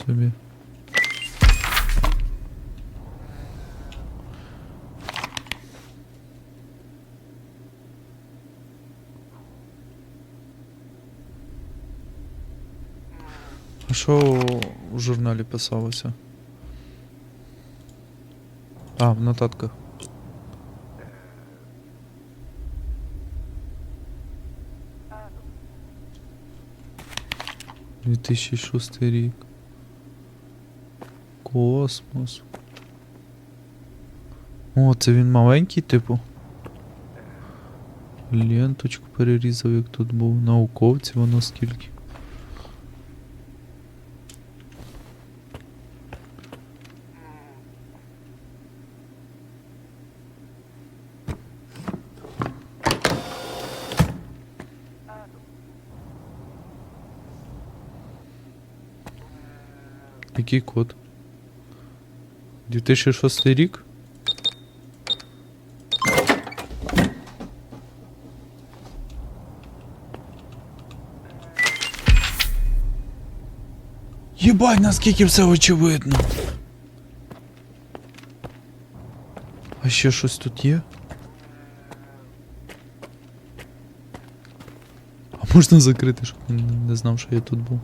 собі. А що у журналі писалося? А, в нотатках. Дві тисячі шостий рік. Космос. О, це він маленький, типу. Ленточку перерізав, як тут був. Науковці воно скільки. Який код? 2006 рік? Єбать, наскільки все очевидно. А ще щось тут є? А можна закрити, щоб він не знав, що я тут був.